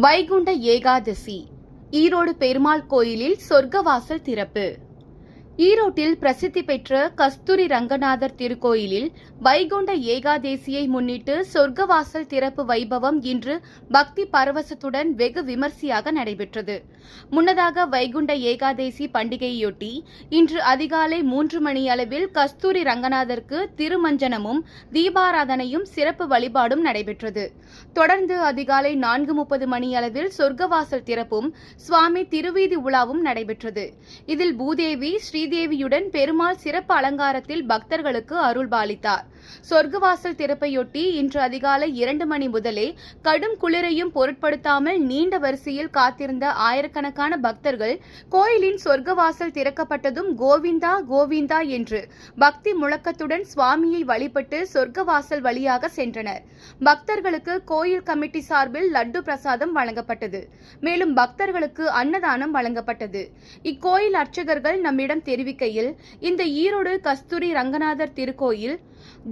வைகுண்ட ஏகாதசி. ஈரோடு பெருமாள் கோயிலில் சொர்க்கவாசல் திறப்பு. ஈரோட்டில் பிரசித்தி பெற்ற கஸ்தூரி ரங்கநாதர் திருக்கோயிலில் வைகுண்ட ஏகாதேசியை முன்னிட்டு சொர்க்கவாசல் திறப்பு வைபவம் இன்று பக்தி பரவசத்துடன் வெகு விமர்சையாக நடைபெற்றது. முன்னதாக வைகுண்ட ஏகாதேசி பண்டிகையொட்டி இன்று அதிகாலை மூன்று மணி அளவில் கஸ்தூரி ரங்கநாதருக்கு திருமஞ்சனமும் தீபாராதனையும் சிறப்பு வழிபாடும் நடைபெற்றது. தொடர்ந்து அதிகாலை நான்கு முப்பது மணி அளவில் சொர்க்கவாசல் திறப்பும் சுவாமி திருவீதி உலாவும் நடைபெற்றது. இதில் பூதேவி ஸ்ரீ ஸ்ரீதேவியுடன் பெருமாள் சிறப்பு அலங்காரத்தில் பக்தர்களுக்கு அருள்பாலித்தார். சொர்க்கவாசல் திறப்பையொட்டி இன்று அதிகாலை இரண்டு மணி முதலே கடும் குளிரையும் பொருட்படுத்தாமல் நீண்ட வரிசையில் காத்திருந்த ஆயிரக்கணக்கான பக்தர்கள் கோயிலின் சொர்க்கவாசல் திறக்கப்பட்டதும் கோவிந்தா கோவிந்தா என்று பக்தி முழக்கத்துடன் சுவாமியை வழிபட்டு சொர்க்கவாசல் வழியாக சென்றனர். பக்தர்களுக்கு கோயில் கமிட்டி சார்பில் லட்டு பிரசாதம் வழங்கப்பட்டது. மேலும் பக்தர்களுக்கு அன்னதானம் வழங்கப்பட்டது. இக்கோயில் அர்ச்சகர்கள் நம்மிடம் தெரிவிக்கையில் இந்த ஈரோடு கஸ்தூரி ரங்கநாதர் திருக்கோயில்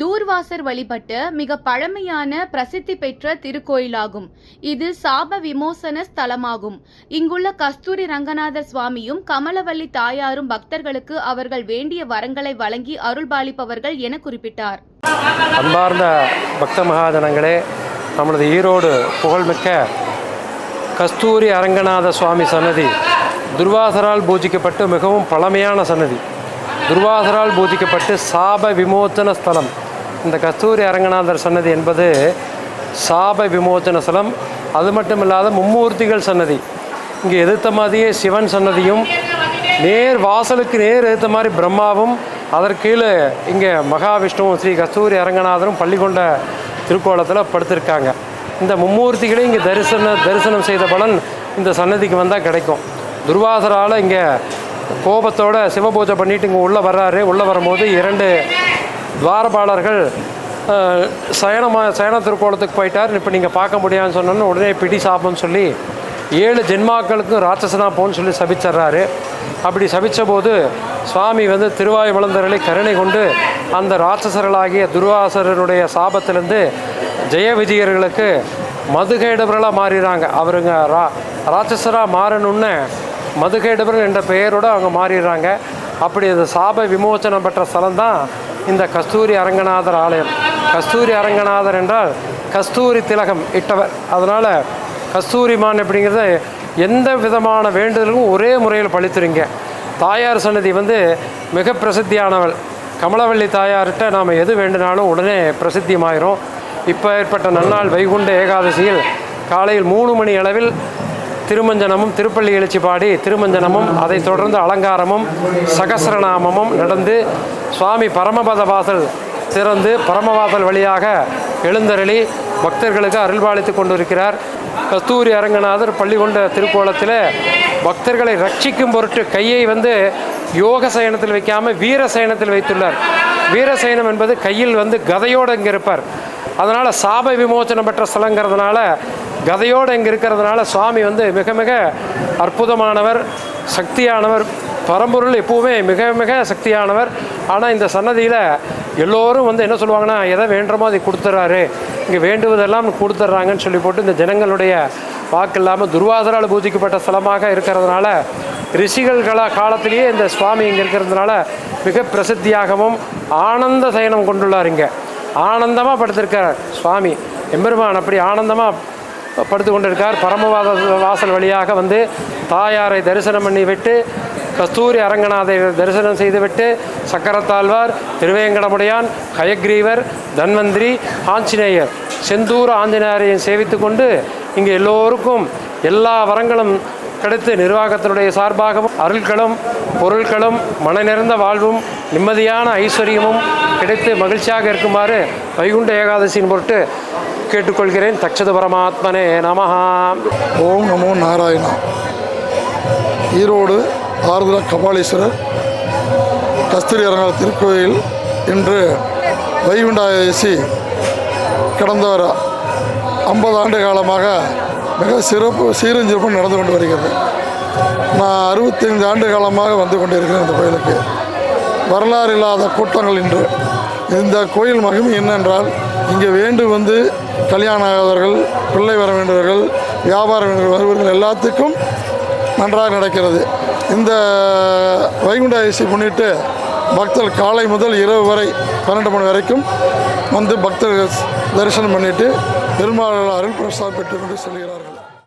தூர்வாசர் வழிபட்ட மிக பழமையான பிரசித்தி பெற்ற திருக்கோயிலாகும். இது சாப விமோசன ஸ்தலமாகும். இங்குள்ள கஸ்தூரி ரங்கநாதர் சுவாமியும் கமலவல்லி தாயாரும் பக்தர்களுக்கு அவர்கள் வேண்டிய வரங்களை வழங்கி அருள்பாலிப்பவர்கள் என குறிப்பிட்டார். அன்பார்ந்த பக்த மகாஜனங்களே நமது ஈரோடு புகழ்மிக்க கஸ்தூரி அரங்கநாத சுவாமி சன்னதி துர்வாசரால் பூஜிக்கப்பட்டு மிகவும் பழமையான சன்னதி. துர்வாசரால் பூஜிக்கப்பட்டு சாப விமோச்சன ஸ்தலம். இந்த கஸ்தூரி அரங்கநாதர் சன்னதி என்பது சாப விமோச்சன ஸ்தலம். அது மட்டும் இல்லாத மும்மூர்த்திகள் சன்னதி. இங்கே எதிர்த்த மாதிரியே சிவன் சன்னதியும் நேர் வாசலுக்கு நேர் எதிர்த்த மாதிரி பிரம்மாவும் அதற்கீழே இங்கே மகாவிஷ்ணுவும் ஸ்ரீ கஸ்தூரி அரங்கநாதரும் பள்ளிக்கொண்ட திருக்கோலத்தில் படுத்திருக்காங்க. இந்த மும்மூர்த்திகளையும் இங்கே தரிசன தரிசனம் செய்த பலன் இந்த சன்னதிக்கு வந்தால் கிடைக்கும். துர்வாசரால் இங்கே கோபத்தோட சிவபூஜை பண்ணிட்டு இங்கே உள்ளே வர்றாரு. உள்ளே வரும்போது இரண்டு துவாரபாலர்கள் சயனமாக சயனமா சயன திருக்கோலத்துக்கு போயிட்டார். இப்போ நீங்கள் பார்க்க முடியாதுன்னு சொன்னோன்னு உடனே பிடி சாப்பின்னு சொல்லி ஏழு ஜென்மாக்களுக்கும் ராட்சசனா போன்னு சொல்லி சபிச்சிட்றாரு. அப்படி சபித்த போது சுவாமி வந்து திருவாய் வளர்ந்தரலை கருணை கொண்டு அந்த ராட்சசர்களாகிய துர்வாசரனுடைய சாபத்திலேருந்து ஜெய விஜயர்களுக்கு மதுகேடவர்களாக மாறிடுறாங்க அவருங்க ரா ராட்சசராக மாறணுன்னு மதுகேடவர்கள் என்ற பெயரோடு அவங்க மாறிடுறாங்க. அப்படி இந்த சாப விமோச்சனம் பெற்ற ஸ்தலம் தான் இந்த கஸ்தூரி அரங்கநாதர் ஆலயம். கஸ்தூரி அரங்கநாதர் என்றால் கஸ்தூரி திலகம் இட்டவர். அதனால் கஸ்தூரிமான் அப்படிங்கிறது எந்த விதமான வேண்டுதலுக்கும் ஒரே முறையில் பழித்துறீங்க தாயார் சன்னதி வந்து மிக பிரசித்தியானவள். கமலவள்ளி தாயார்கிட்ட நாம் எது வேண்டுனாலும் உடனே பிரசித்தியமாயிரும். இப்போ ஏற்பட்ட நன்னாள் வைகுண்ட ஏகாதசியில் காலையில் மூணு மணி அளவில் திருமஞ்சனமும் திருப்பள்ளி எழுச்சி பாடி திருமஞ்சனமும் அதைத் தொடர்ந்து அலங்காரமும் சகசரநாமமும் நடந்து சுவாமி பரமபத வாசல் திறந்து பரமவாசல் வழியாக எழுந்தருளி பக்தர்களுக்கு அருள்பாலித்து கொண்டிருக்கிறார். கஸ்தூரி அரங்கநாதர் பள்ளி கொண்ட திருக்கோலத்தில் பக்தர்களை ரட்சிக்கும் பொருட்டு கையை வந்து யோக சயனத்தில் வைக்காமல் வீர சயனத்தில் வைத்துள்ளார். வீரசயனம் என்பது கையில் வந்து கதையோடு இங்கே இருப்பார். அதனால் சாப விமோச்சனம் பெற்ற ஸ்தலங்கிறதுனால கதையோடு இங்கே இருக்கிறதுனால சுவாமி வந்து மிக மிக அற்புதமானவர் சக்தியானவர் பரம்பொருள் எப்போவுமே மிக மிக சக்தியானவர். ஆனால் இந்த சன்னதியில் எல்லோரும் வந்து என்ன சொல்லுவாங்கன்னா எதை வேண்டுமோ அதை கொடுத்துட்றாரு இங்கே வேண்டுவதெல்லாம் கொடுத்துட்றாங்கன்னு சொல்லி போட்டு இந்த ஜனங்களுடைய வாக்கு இல்லாமல் துர்வாசரால் பூஜிக்கப்பட்ட ஸ்தலமாக இருக்கிறதுனால ரிஷிகள்கள காலத்திலேயே இந்த சுவாமி இங்கே இருக்கிறதுனால மிக பிரசித்தியாகவும் ஆனந்த சயனம் கொண்டுள்ளார் இங்கே. ஆனந்தமாக படுத்திருக்கார் சுவாமி. எம்பெருமான் அப்படி ஆனந்தமாக படுத்து கொண்டிருக்கார் பரமவாத வாசல் வழியாக வந்து தாயாரை தரிசனம் பண்ணி விட்டு கஸ்தூரி அரங்கநாதை தரிசனம் செய்துவிட்டு சக்கரத்தாழ்வார் திருவேங்கடமுடையான் ஹயக்ரீவர் தன்வந்திரி ஆஞ்சநேயர் செந்தூர் ஆஞ்சநேயரையும் சேவித்து கொண்டு இங்கே எல்லோருக்கும் எல்லா வரங்களும் கிடைத்து நிர்வாகத்தினுடைய சார்பாகவும் அருள்களும் பொருட்களும் மன நிறைந்த வாழ்வும் நிம்மதியான ஐஸ்வர்யமும் கிடைத்து மகிழ்ச்சியாக இருக்குமாறு வைகுண்ட ஏகாதசியின் பொருட்டு கேட்டுக்கொள்கிறேன். தட்சது பரமாத்மனே நமஹா. ஓம் நமோ நாராயணா. ஈரோடு ஆறுதல கபாலீஸ்வரர் கஸ்தூரி அரங்க திருக்கோயில் இன்று வைகுண்டாயசி கடந்த ஐம்பது ஆண்டு காலமாக மிக சிறப்பு சீரும் நடந்து கொண்டு வருகிறது. நான் அறுபத்தைந்து ஆண்டு காலமாக வந்து கொண்டிருக்கிறேன் இந்த கோயிலுக்கு. வரலாறு இல்லாத கூட்டங்கள் இன்று. இந்த கோயில் மகிமை என்னென்றால் இங்கே வேண்டு வந்து கல்யாணம் ஆகாதவர்கள் பிள்ளை வர வேண்டியவர்கள் வியாபாரம் வருபவர்கள் எல்லாத்துக்கும் நன்றாக நடக்கிறது. இந்த வைகுண்ட ஏசி முன்னிட்டு பக்தர்கள் காலை முதல் இரவு வரை பன்னெண்டு மணி வரைக்கும் வந்து பக்தர்கள் தரிசனம் பண்ணிட்டு பெருமாள் அருள் பிரசாத் பெற்றுக்கொண்டு செல்கிறார்